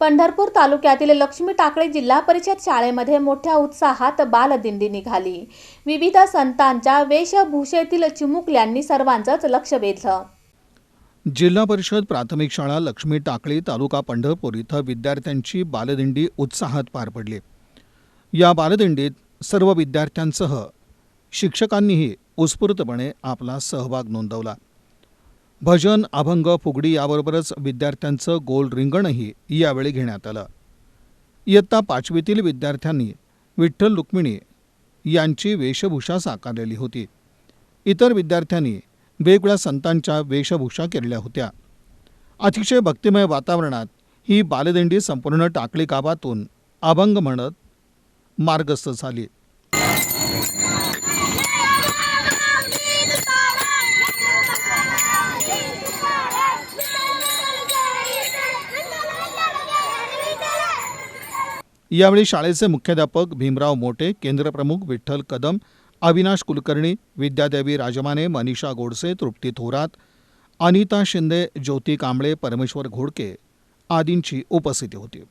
पंढरपूर तालुक्यातील लक्ष्मी टाकळे जिल्हा परिषद शाळेमध्ये मोठ्या उत्साहात बालदिंडी निघाली. विविध संतांच्या वेशभूषेतील चिमुकल्यांनी सर्वांचंच लक्ष वेधलं. जिल्हा परिषद प्राथमिक शाळा लक्ष्मी टाकळी तालुका पंढरपूर इथं विद्यार्थ्यांची बालदिंडी उत्साहात पार पडली. या बालदिंडीत सर्व विद्यार्थ्यांसह शिक्षकांनीही उत्स्फूर्तपणे आपला सहभाग नोंदवला. भजन अभंग फुगडी याबरोबरच विद्यार्थ्यांचं गोल रिंगणही यावेळी घेण्यात आलं. इयत्ता पाचवीतील विद्यार्थ्यांनी विठ्ठल रुक्मिणी यांची वेशभूषा साकारलेली होती. इतर विद्यार्थ्यांनी वेगवेगळ्या संतांच्या वेशभूषा केलेल्या होत्या. अतिशय भक्तिमय वातावरणात ही बालदिंडी संपूर्ण टाकळी गावातून अभंग म्हणत मार्गस्थ झाली. यावेळी शाळेचे मुख्याध्यापक भीमराव मोटे केंद्रप्रमुख विठ्ठल कदम अविनाश कुलकर्णी विद्यादेवी राजमाने मनीषा गोडसे तृप्ती थोरात अनिता शिंदे ज्योती कांबळे परमेश्वर घोडके आदींची उपस्थिती होती.